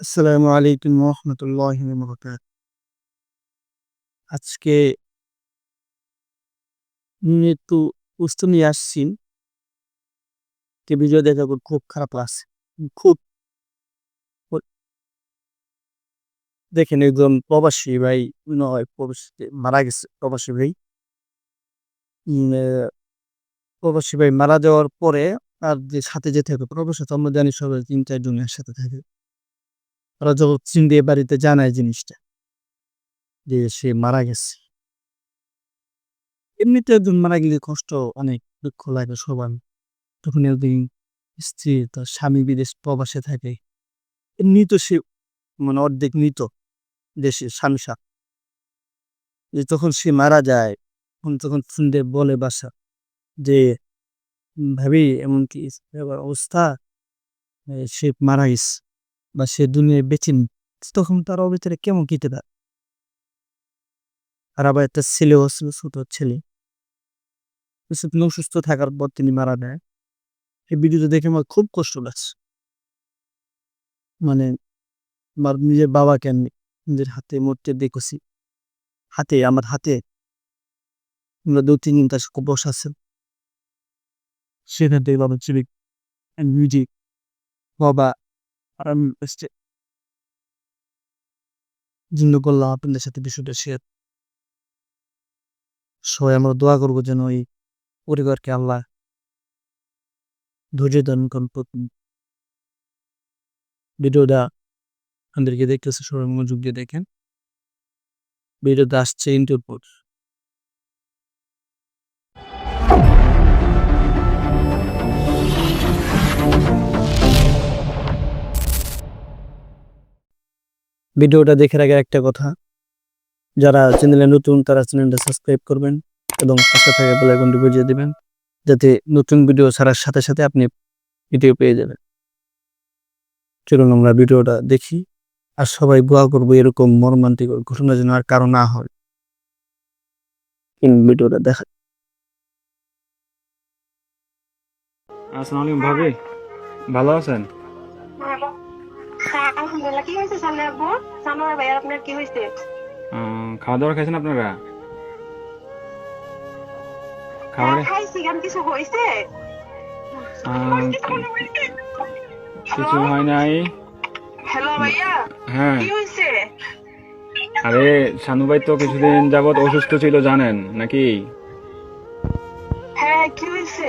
আসসালামু আলাইকুম রহমতুল্লাহি বরকাত আজকে একটু প্রশ্ন নিয়ে আসছি। যে ভিডিও দেখে খুব খারাপ লাগছে। খুব দেখেন একজন প্রবাসী ভাই নয় প্রবাসী, মারা গেছে প্রবাসী ভাই। প্রবাসী ভাই মারা যাওয়ার পরে আর যে সাথে যে থাকে প্রবাসী তো আমরা জানি সবাই তিন চার জনের সাথে থাকে। ওরা যখন চিন দিয়ে বাড়িতে জানায় জিনিসটা। যে সে মারা গেছে। এমনিতে একজন মারা গেলে কষ্ট, অনেক দুঃখ লাগে সবার। তখন একদিন স্ত্রী তার স্বামী বিদেশ প্রবাসে থাকে। এমনি তো সে মানে অর্ধেক মৃত দেশে স্বামী সা যে তখন সে মারা যায়, তখন তখন শুনতে বলে বাসা যে, ভাবি এমন কি অবস্থা সে মারা গেছে। বা সে দুনিয়ায় বেঁচে তখন তার ভিতরে কেমন কেটে দেয়? আর আবার একটা ছিল ছোট ছেলে। কিছুদিন অসুস্থ থাকার পর তিনি মারা যায়। এই ভিডিওটা দেখে আমার খুব কষ্ট লাগছে। মানে আমার নিজের বাবাকে আমি নিজের হাতে মরতে দেখেছি। হাতে, আমার হাতে। আমরা দু তিন দিন তার বসে আছেন। সেখান থেকে বাবা চিবি মিউজিক বাবা আর আমি জিন্ন করলাম আপনাদের সাথে বিষয়টা শেয়ার সবাই আমরা দোয়া করব যেন এই পরিবারকে আল্লাহ ধৈর্য দান করেন ভিডিওটা আমাদেরকে দেখতেছে সবাই মনোযোগ দিয়ে দেখেন। ভিডিওটা আসছে ইন্টার ভিডিওটা দেখার আগে একটা কথা। যারা চ্যানেলে নতুন তারা চ্যানেলটা সাবস্ক্রাইব করবেন এবং পাশে থাকা বেল আইকনটি বাজিয়ে দিবেন যাতে নতুন ভিডিও ছাড়ার সাথে সাথে আপনি ভিডিও পেয়ে যাবেন। চলুন আমরা ভিডিওটা দেখি। আর সবাই দোয়া করব এরকম মর্মান্তিক ঘটনা যেন আর কারও না হয়। কিন্তু ভিডিওটা দেখা। আসসালামু আলাইকুম ভাবি। ভালো আছেন? ভালো। হ্যাঁ, আলহামদুলিল্লাহ কি হয়েছে সামনে আব্বু? সানোয়ার ভাইয়ার আপনার কি হয়েছে? খাওয়া দাওয়া খাইছেন আপনারা? খাওয়া হ্যাঁ, খাইছি কেন কিছু হয়েছে। কিছু হয় নাই। হ্যালো ভাইয়া? হ্যাঁ। কি হয়েছে? আরে শানু ভাই তো কিছুদিন যাবত অসুস্থ ছিল জানেন নাকি? হ্যাঁ কি হয়েছে?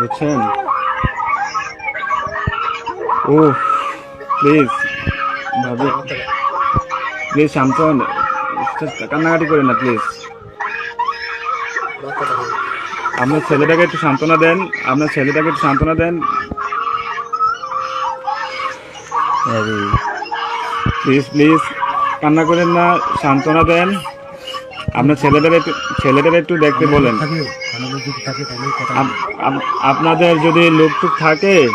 বুঝছেন ও প্লিজ ভাবি প্লিজ শান্ত কান্নাকাটি করেন না প্লিজ আপনার ছেলেটাকে একটু সান্ত্বনা দেন। আপনার ছেলেটাকে একটু সান্ত্বনা দেন। প্লিজ প্লিজ কান্না করেন না, সান্ত্বনা দেন। আপনার ছেলেদের একটু ছেলেটার একটু দেখতে বলেন। আপ- আপ- আপনাদের যদি লোক টুক থাকে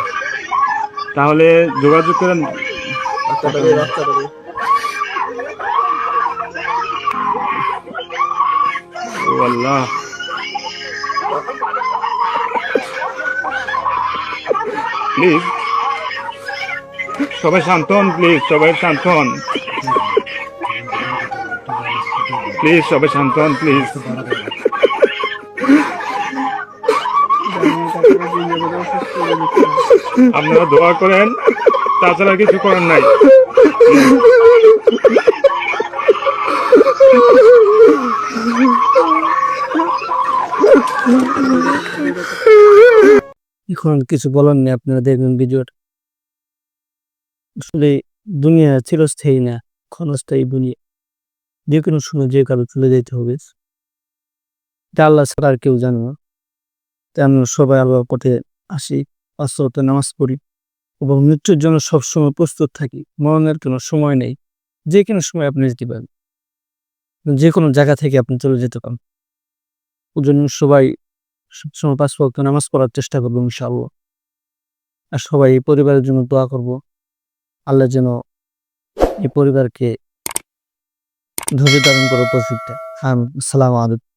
তাহলে যোগাযোগ করেন। আল্লাহ। প্লিজ। সবাই শান্ত হন প্লিজ। সবাই শান্ত হন। প্লিজ, সবাই শান্ত হন প্লিজ। আপনারা দোয়া করেন, তাছাড়া কিছু করার নাই। এখন কিছু বলার নেই, আপনারা দেখবেন ভিডিওটা। আসলে দুনিয়া চিরস্থায়ী না, ক্ষণস্থায়ী দুনিয়া। যে কোনো সময় যে কারও চলে যেতে হবে। এটা আল্লাহ ছাড়া আর কেউ জানে না। তাই আমরা সবাই আল্লাহর পথে আসি ওয়াক্ত নামাজ পড়ি। এবং মৃত্যুর জন্য সবসময় প্রস্তুত থাকি। মরণের কোনো সময় নেই। যে কোনো সময় আপনি যেতে পারেন। যে কোনো জায়গা থেকে আপনি চলে যেতে পারেন। ওই জন্য সবাই সবসময় পাঁচ নামাজ পড়ার চেষ্টা করব ইনশাআল্লাহ। আর সবাই এই পরিবারের জন্য দোয়া করব। আল্লাহ যেন এই পরিবারকে ধৈর্য ধারণ করো তৌফিক দেয় হ্যাঁ আসসালামু আলাইকুম।